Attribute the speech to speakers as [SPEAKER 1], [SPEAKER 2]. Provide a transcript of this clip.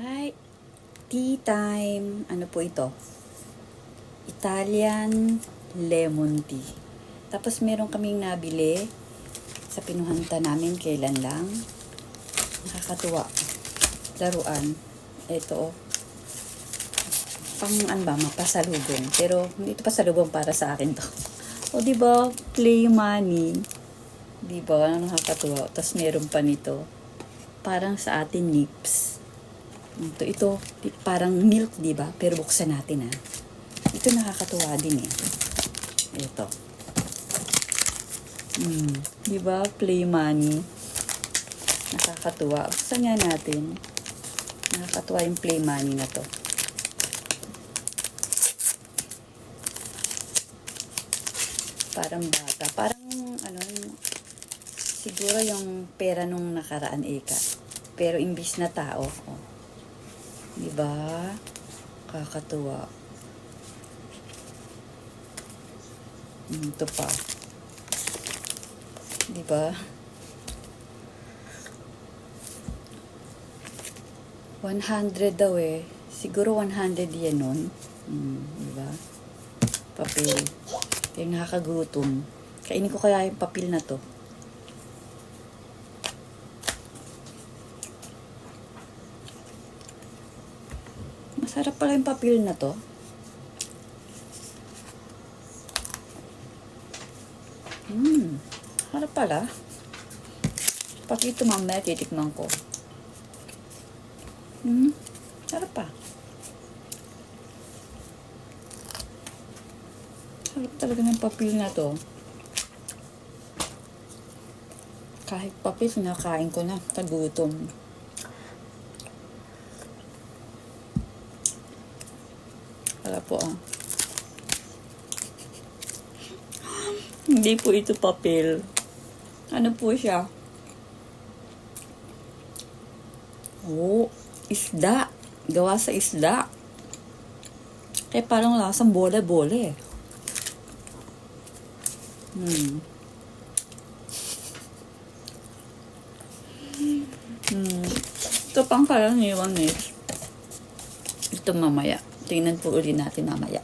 [SPEAKER 1] Hi. Tea time. Ano po ito? Italian lemon tea. Tapos meron kaming nabili sa pinuhanta namin kailan lang. Nakakatuwa. Laruan. Ito oh. Pang ano ba, mapasalubong. Pero hindi ito pasalubong para sa akin to. O di ba play money. Di ba Nakakatuwa. Tapos meron pa nito. Parang sa atin nips. Ito, ito, parang milk, di ba? Pero buksan natin, ha. Ito nakakatuwa din, eh. Ito. Hmm, di ba? Play money. Nakakatuwa. Buksan nga natin. Nakakatuwa yung play money na to. Parang bata. Parang, ano, siguro yung pera nung nakaraan, Eka. Pero imbis na tao, oh. Di ba? Kakatuwa. Mm, ito pa. Di ba? One hundred daw eh. Siguro 100 yan nun. Mm, di ba? Papel. Kaya nakakagutom. Kainin ko kaya yung papel na to. Masarap pala yung papel na to. Hmm, harap pala. Pati ito mamaya titikman ko. Hmm, harap pa. Harap talaga ng papel na to. Kahit papel, sinakain ko na. Tagutom. Wala po ah. Hindi po ito papel. Ano po siya? Oh, isda. Gawa sa isda. Kaya parang lasang bola-bola eh. Hmm. Hmm. Ito pang karaniwan eh. Ito mamaya. Tingnan po uli natin mamaya.